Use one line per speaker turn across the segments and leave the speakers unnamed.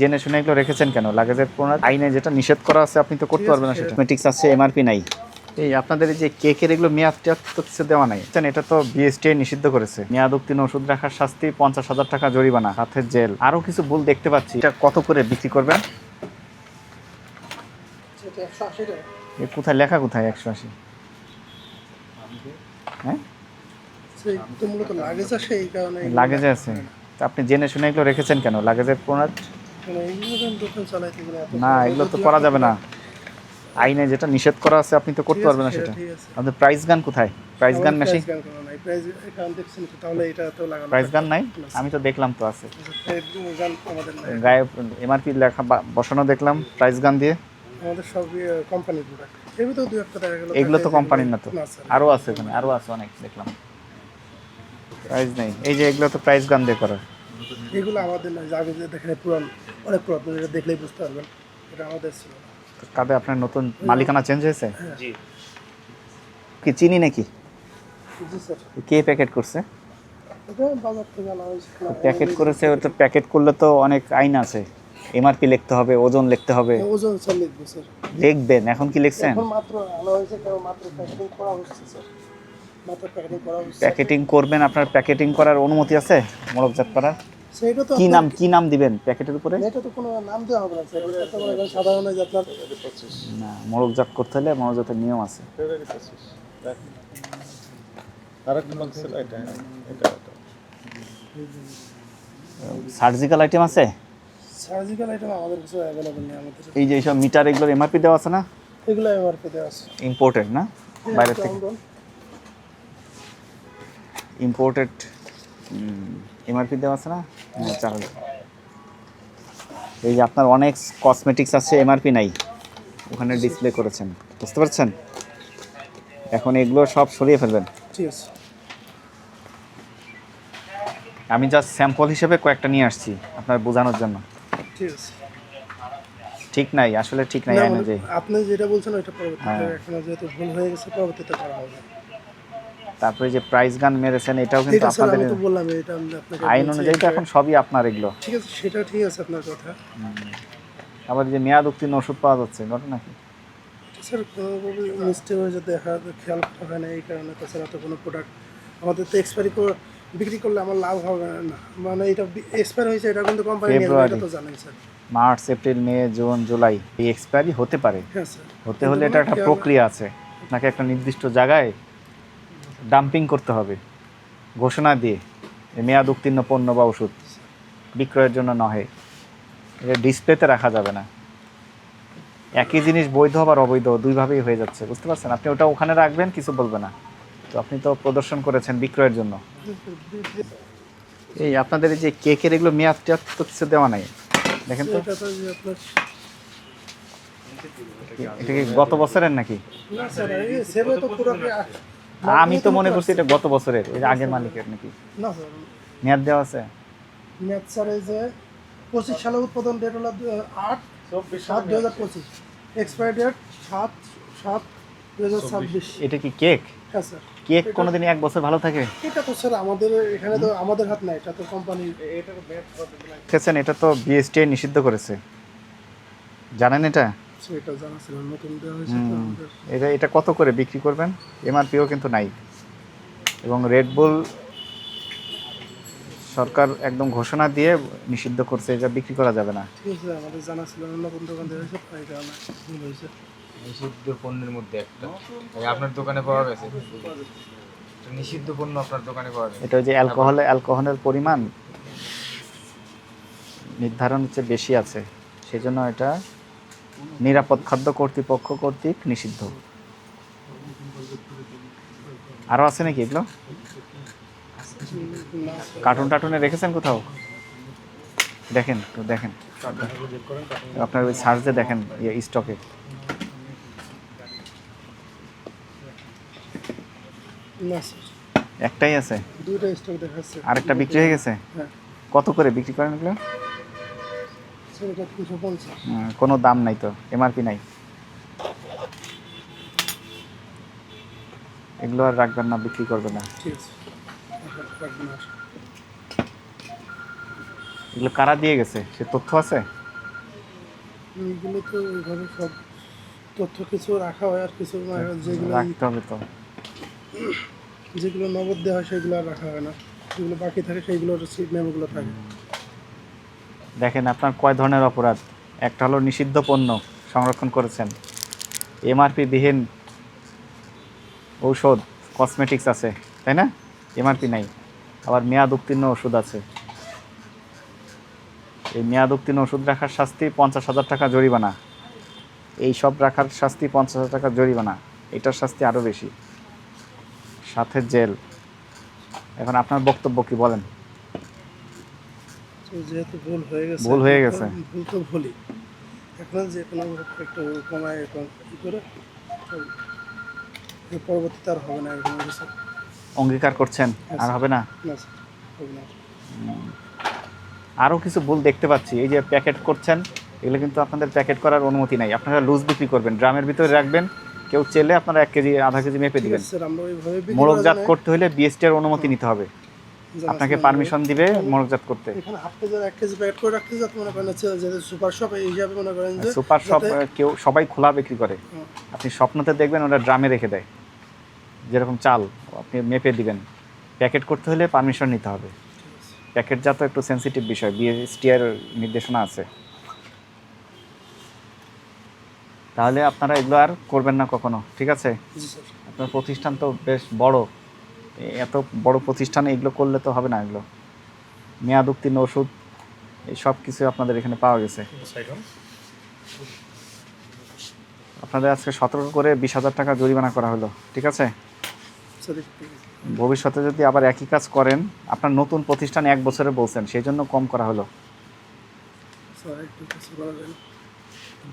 জেনে শুনে এগুলো রেখেছেন কেন? লাগেজের প্রণালী আইনে যেটা নিষেধ করা আছে আপনি তো করতে পারবেন না সেটা। মেটিক্স আছে এমআরপি নাই। এই আপনাদের এই যে কেকের এগুলো মেয়াদ তো কিছু দেওয়া নাই। জানেন, এটা তো বিএসটিআই নিষিদ্ধ করেছে। মেয়াদ উত্তীর্ণ ওষুধ রাখার শাস্তি পঞ্চাশ হাজার টাকা জরিমানা হাতের জেল। আরও কিছু ভুল দেখতে পাচ্ছি। এটা কত করে বিক্রি করবেন? কোথায় লেখা কোথায় একশো আশি? হ্যাঁ?
লাগেজ
আছে আপনি জেনে শুনে এগুলো রেখেছেন কেন? লাগেজের প্রণালী না এগুলো তো করা যাবে না। আইনে যেটা নিষেধ করা আছে আপনি তো করতে পারবেন না সেটা প্রাইস গান কোথায়? প্রাইস গান মেশিন
প্রাইস গান
নাই। আমি তো দেখলাম তো আছে। গায়ে এমআরপি লেখা বসানো দেখলাম প্রাইস গান দিয়ে।
আমাদের সব কোম্পানির প্রোডাক্টের ভিতরে একটা টাকা
এগুলো তো কোম্পানির না তো। আরও আছে ওখানে আরও আছে অনেক দেখলাম। প্রাইস নেই। এই যে এগুলো তো প্রাইস গান দিয়ে করা।
এগুলো আমাদের না আগে যে দেখেন পুরান অনেক পুরাতন এটা দেখলেই বুঝতে পারবেন। এটা আমাদের ছিল।
কাবে আপনার নতুন মালিকানা চেঞ্জ হয়েছে?
জি।
কি চিনি নাকি?
জি স্যার।
কে প্যাকেট করছে? প্যাকেট করেছে ও তো প্যাকেট করলে তো অনেক আইন আছে। এমআরপি লিখতে হবে ওজন লিখতে হবে।
ওজন স্যার লিখব স্যার।
লিখবেন এখন কি লিখছেন?
এখন মাত্র আনা হয়েছে কারণ মাত্র প্যাকেটিং করা হচ্ছে স্যার। প্যাকেটিং
করবেন আপনার প্যাকেটিং করার অনুমতি আছে? মোড়কজাত করার কি নাম কি নাম দিবেন প্যাকেটের উপরে?
এটা তো কোনো নাম দেওয়া হবে না স্যার। এটা তো করেন সাধারণ যে আপনার
না মোড়কজাত করতে হলে মোড়কজাতের নিয়ম আছে। সার্জিক্যাল আইটেম আছে?
সার্জিক্যাল আইটেম আমাদের কাছে অ্যাভেলেবল নেই আমাদের
এই যে এইসব মিটার এগুলোর এমআরপি দেওয়া আছে না?
এগুলো এমআরপি দেওয়া আছে।
ইম্পোর্টেড না? বাইরে থেকে। ইম্পোর্টেড এমআরপি দেওয়া আছে না? হ্যাঁ। চার হাজার। এই যে আপনার অনেক কসমেটিক্স আছে এমআরপি নাই। ওখানে ডিসপ্লে করেছেন। বুঝতে পারছেন? এখন এগুলো সব সরিয়ে ফেলবেন।
ঠিক আছে।
আমি জাস্ট স্যাম্পল হিসেবে কয়েকটা নিয়ে আসছি আপনার বোঝানোর জন্য।
ঠিক আছে।
ঠিক নাই? আসলে ঠিক নাই
মানে
অনুযায়ী
আপনি যেটা বলছেন ওইটা পরবর্তীতে
হ্যাঁ।
এখন যেহেতু ভুল হয়ে গেছে পরবর্তীতে করা হবে।
তারপরে যে প্রাইস গান মেরেছেন এটাও কিন্তু আপনাদের
বললাম এটা আপনাকে
আইন অনুযায়ী তো এখন সবই আপনার এগুলো।
ঠিক আছে সেটা ঠিক আছে আপনার কথা।
আবার যে মেয়াদ উত্তীর্ণ ওষুধ পাওয়া যাচ্ছে ঘটনা কি?
স্যার মিস্টেক হয়ে যেতে দেখা খেয়াল হয় না এই কারণে তাছাড়া তো কোনো প্রোডাক্ট আমাদের তো এক্সপায়ারি বিক্রি করলে আমার লাভ হবে না মানে এটা এক্সপায়ার হয়েছে এটা কিন্তু কোম্পানি এটা তো জানেন sir.
March April May June July এই এক্সপায়ারি হতে পারে।
হ্যাঁ
হতে হলে এটা একটা প্রক্রিয়া আছে। আপনাকে একটা নির্দিষ্ট জায়গায় ডাম্পিং করতে হবে। ঘোষণা দিয়ে মেয়াদ উত্তীর্ণ পণ্য বা ওষুধ বিক্রয়ের জন্য নহে। এটা ডিসপ্লেতে রাখা যাবে না। একই জিনিস বৈধ আবার অবৈধ দুইভাবেই হয়ে যাচ্ছে, বুঝতে পারছেন? আপনি ওটা ওখানে রাখবেন, কিছু বলবে না। তো আপনি তো প্রদর্শন করেছেন বিক্রয়ের জন্য। এই আপনাদের যে কেকের এগুলো মেয়াদ টেয়াদ তো কিছু দেওয়া নাই। দেখেন তো।
এটা
কি গত বছরের নাকি? আমি তো মনে করছি এটা গত বছরের যে আগের মালিকের নাকি?
না স্যার।
মেয়াদ দেওয়া আছে?
ম্যাথ স্যার এই যে পঁচিশ সালে উৎপাদন ডেট হলো আট সাত দু হাজার পঁচিশ। এক্সপায়ার ডেট সাত সাত দু হাজার ছাব্বিশ।
এটা কি কেক
হ্যাঁ স্যার।
কেক কোনোদিন এক বছর ভালো থাকে?
এটা তো স্যার আমাদের এখানে তো আমাদের হাত নাই এটা তো কোম্পানি এটা তো
এটা তো বিএসটিআই নিষিদ্ধ করেছে। জানেন এটা?
সেটা জানা ছিল নতুন দেওয়া হয়েছে তো আমাদের।
এটা এটা কত করে বিক্রি করবেন? এমআরপিও কিন্তু নাই। এবং রেডবুল সরকার একদম ঘোষণা দিয়ে নিষিদ্ধ করছে এটা বিক্রি করা যাবে না।
ঠিক আছে আমাদের জানা ছিল না নতুন দোকান দেওয়া হয়েছে তাই কারণে ভুল হয়েছে।
নিষিদ্ধ পণ্যের মধ্যে একটা। এই আপনার দোকানে পাওয়া গেছে? এটা নিষিদ্ধ পণ্য আপনার দোকানে পাওয়া গেছে?
এটা ওই যে অ্যালকোহলে অ্যালকোহলের পরিমাণ নির্ধারণ হচ্ছে বেশি আছে। সেজন্য এটা নিরাপদ খাদ্য কর্তৃপক্ষ কর্তৃক নিষিদ্ধ। আরও আছে নাকি এগুলো? কার্টুন টার্টুনে রেখেছেন কোথাও? দেখেন তো দেখেন। আপনার ওই সার্চে দেখেন ইয়ে স্টকে। একটাই আছে? আরেকটা বিক্রি হয়ে গেছে?
হ্যাঁ।
কত করে বিক্রি করেন এগুলো?
এটা পঞ্চাশ
কোনো দাম নাই তো এমআরপি নাই। এগুলো আর রাখবেন না বিক্রি করবেন না। এগুলো কারা দিয়ে গেছে? সে তথ্য আছে?
এইগুলো তো ওইভাবে সব তথ্য কিছু রাখা হয় আর কিছু যেগুলো
রাখতে হবে তো।
যেগুলো নগদ দেওয়া হয় সেগুলো আর রাখা হয় না। যেগুলো বাকি থাকে সেইগুলোর সিট মেমোগুলো থাকে।
দেখেন আপনার কয় ধরনের অপরাধ? একটা হলো নিষিদ্ধ পণ্য সংরক্ষণ করেছেন। এমআরপি বিহীন ঔষধ কসমেটিক্স আছে, তাই না? এমআরপি নাই। আবার মেয়াদ উত্তীর্ণ ওষুধ আছে। এই মেয়াদ উত্তীর্ণ ওষুধ রাখার শাস্তি পঞ্চাশ হাজার টাকা জরিমানা। এই সব রাখার শাস্তি পঞ্চাশ হাজার টাকা জরিমানা। এটার শাস্তি আরও বেশি। সাথে জেল। এখন আপনার বক্তব্য কি বলেন?
যেহেতু ভুল হয়ে গেছে
ভুল হয়ে গেছে।
ভুল তো ভুলই। এখন যে কোনো একটু কমায় এখন করে তো এর পরবর্তীতে আর হবে না এরকম
অঙ্গীকার করছেন আর হবে না? আরও কিছু ভুল দেখতে পাচ্ছি। এই যে প্যাকেট করছেন এগুলো কিন্তু আপনাদের প্যাকেট করার অনুমতি নাই। আপনারা লুজ বিক্রি করবেন ড্রামের ভিতরে রাখবেন কেউ চেলে আপনারা এক কেজি আধা কেজি মেপে দিবেন। মোড়কজাত করতে হলে বিএসটির অনুমতি নিতে হবে। আপনাকে পারমিশন দিবে মোড়কজাত করতে।
এখানে কেজি আর এক কেজি প্যাকেট করে রাখতে যাতে মনে করেন যে সুপার শপ এই হিসাবে মনে করেন যে
সুপার শপ কেউ সবাই খোলা বিক্রি করে। আপনি স্বপ্নতে দেখবেন ওরা ড্রামে রেখে দেয়। যেরকম চাল আপনি মেপে দিবেন। প্যাকেট করতে হলে পারমিশন নিতে হবে। প্যাকেট প্যাকেটজাত একটু সেন্সিটিভ বিষয় বিএসটিআর নির্দেশনা আছে। তাহলে আপনারা এগুলো আর করবেন না কখনো ঠিক আছে? আপনার প্রতিষ্ঠান তো বেশ বড়। এত বড় প্রতিষ্ঠানে এগুলো করলে তো হবে না এগুলো। মেয়াদ উত্তীর্ণ ওষুধ এই সব কিছু আপনাদের এখানে পাওয়া গেছে। আপনাদের আজকে সতর্ক করে বিশ হাজার টাকা জরিমানা করা হলো ঠিক আছে? ভবিষ্যতে যদি আবার একই কাজ করেন আপনার নতুন প্রতিষ্ঠান এক বছরে বলছেন সেই জন্য কম করা হলো।
স্যার একটু কিছু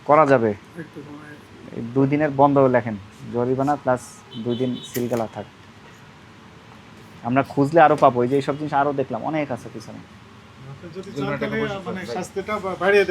করা যাবে।
একটু কমায়।
এই দুই দিনের বন্ধ লেখেন জরিমানা প্লাস দুই দিন সিলগালা থাক। আমরা খুঁজলে আরও পাবো। এই যে এইসব জিনিস আরও দেখলাম অনেক আছে পিছনে।
যদি চান
জরিমানাটা
তাহলে
বসে
মানে
থাকবে।
শাস্তিটা বা- বাড়িয়ে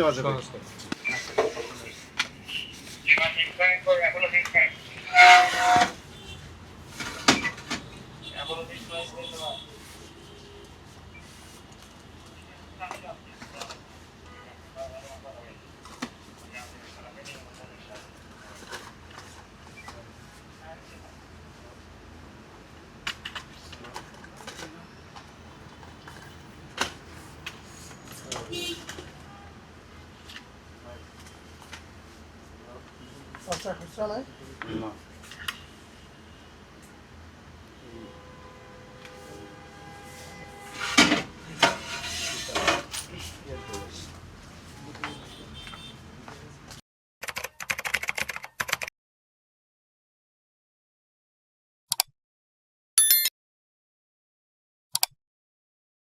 দেওয়া যাবে
সহজ করে।
খরচা খরচা নাই